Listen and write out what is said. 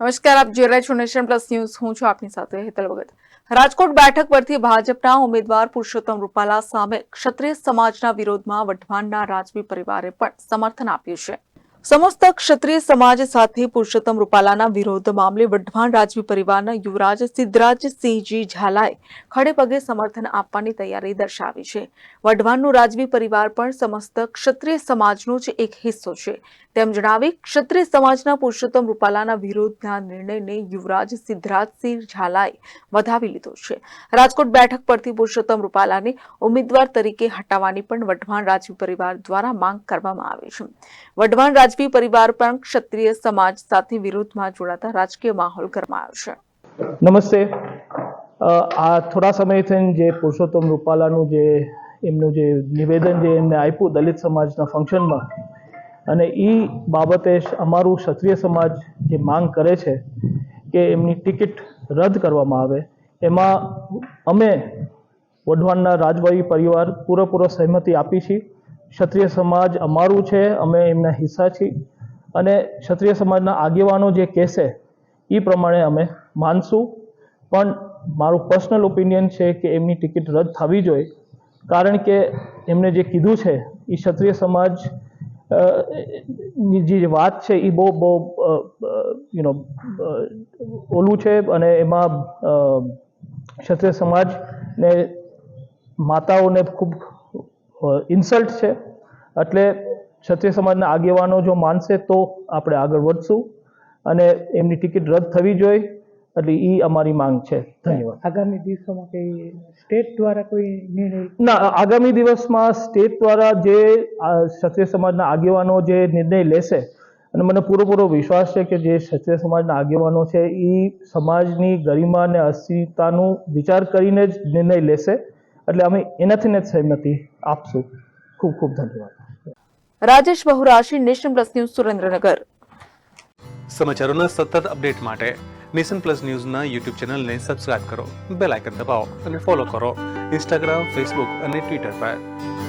નમસ્કાર, આપ જોઈ રહ્યા નેશન પ્લસ ન્યૂઝ. હું છું આપની સાથે હેતલ ભગત. રાજકોટ બેઠક પરથી ભાજપના ઉમેદવાર પુરુષોત્તમ રૂપાલા સામે ક્ષત્રિય સમાજના વિરોધમાં વઢવાણના રાજવી પરિવારે પણ સમર્થન આપ્યું છે. સમસ્ત ક્ષત્રિય સમાજ સાથે પુરુષોત્તમ રૂપાલાના વિરોધ મામલે વઢવાણ રાજવી પરિવારના યુવરાજ સિદ્ધરાજસિંહજી ઝાલાએ ખડે પગે સમર્થન આપવાની તૈયારી દર્શાવી છે. વઢવાણનું રાજવી પરિવાર પણ સમસ્ત ક્ષત્રિય સમાજનો જ એક હિસ્સો છે. તેમ જણાવી ક્ષત્રિય સમાજના પુરુષોત્તમ રૂપાલાના વિરોધના નિર્ણયને યુવરાજ સિદ્ધરાજસિંહ ઝાલાએ વધાવી લીધો છે. રાજકોટ બેઠક પરથી પુરુષોત્તમ રૂપાલાને ઉમેદવાર તરીકે હટાવવાની પણ વઢવાણ રાજવી પરિવાર દ્વારા માંગ કરવામાં આવી છે. વઢવાણ રાજવી પરિવાર પણ ક્ષત્રિય સમાજ સાથે વિરોધમાં જોડાતા રાજકીય માહોલ ગરમાયો છે. નમસ્તે. આ થોડા સમયથી જે પુરુષોત્તમ રૂપાલાનું જે એમનું જે નિવેદન જે એમને આપ્યું દલિત સમાજના ફંક્શનમાં, અને એ બાબતે અમારું ક્ષત્રિય સમાજ જે માંગ કરે છે કે એમની ટિકિટ રદ કરવામાં આવે, એમાં અમે વઢવાણના રાજભાઈ પરિવાર પૂરેપૂરો સહમતિ આપી છીએ. ક્ષત્રિય સમાજ અમારું છે, અમે એમના હિસ્સા છીએ. અને ક્ષત્રિય સમાજના આગેવાનો જે કહેશે એ પ્રમાણે અમે માનશું. પણ મારું પર્સનલ ઓપિનિયન છે કે એમની ટિકિટ રદ થવી જોઈએ. કારણ કે એમણે જે કીધું છે, એ ક્ષત્રિય સમાજની જે વાત છે, એ બહુ બહુ યુ નો ઓલું છે અને એમાં ક્ષત્રિય સમાજને માતાઓને ખૂબ ઇન્સલ્ટ છે. એટલે ક્ષત્રિય સમાજના આગેવાનો જો માનશે તો આપણે આગળ વધશું અને એમની ટિકિટ રદ થવી જોઈએ. એટલે એ અમારી માંગ છે. ધન્યવાદ. આગામી દિવસોમાં કઈ સ્ટેટ દ્વારા કોઈ નિર્ણય? ના આગામી દિવસમાં સ્ટેટ દ્વારા જે ક્ષત્રિય સમાજના આગેવાનો જે નિર્ણય લેશે અને મને પૂરેપૂરો વિશ્વાસ છે કે જે ક્ષત્રિય સમાજના આગેવાનો છે એ સમાજની ગરિમા અને અસ્થિરતાનું વિચાર કરીને જ નિર્ણય લેશે. એટલે અમે એનાથી ને સહમતિ આપશું. ખૂબ ખૂબ ધન્યવાદ. Rajesh Bahurashi nation plus news Surendranagar. સમાચારોના સતત અપડેટ માટે નેશન પ્લસ ન્યૂઝના યુટ્યુબ ચેનલને સબસ્ક્રાઇબ કરો બેલ આઇકન દબાવો અને ફોલો કરો ઇન્સ્ટાગ્રામ ફેસબુક અને ટ્વિટર પર.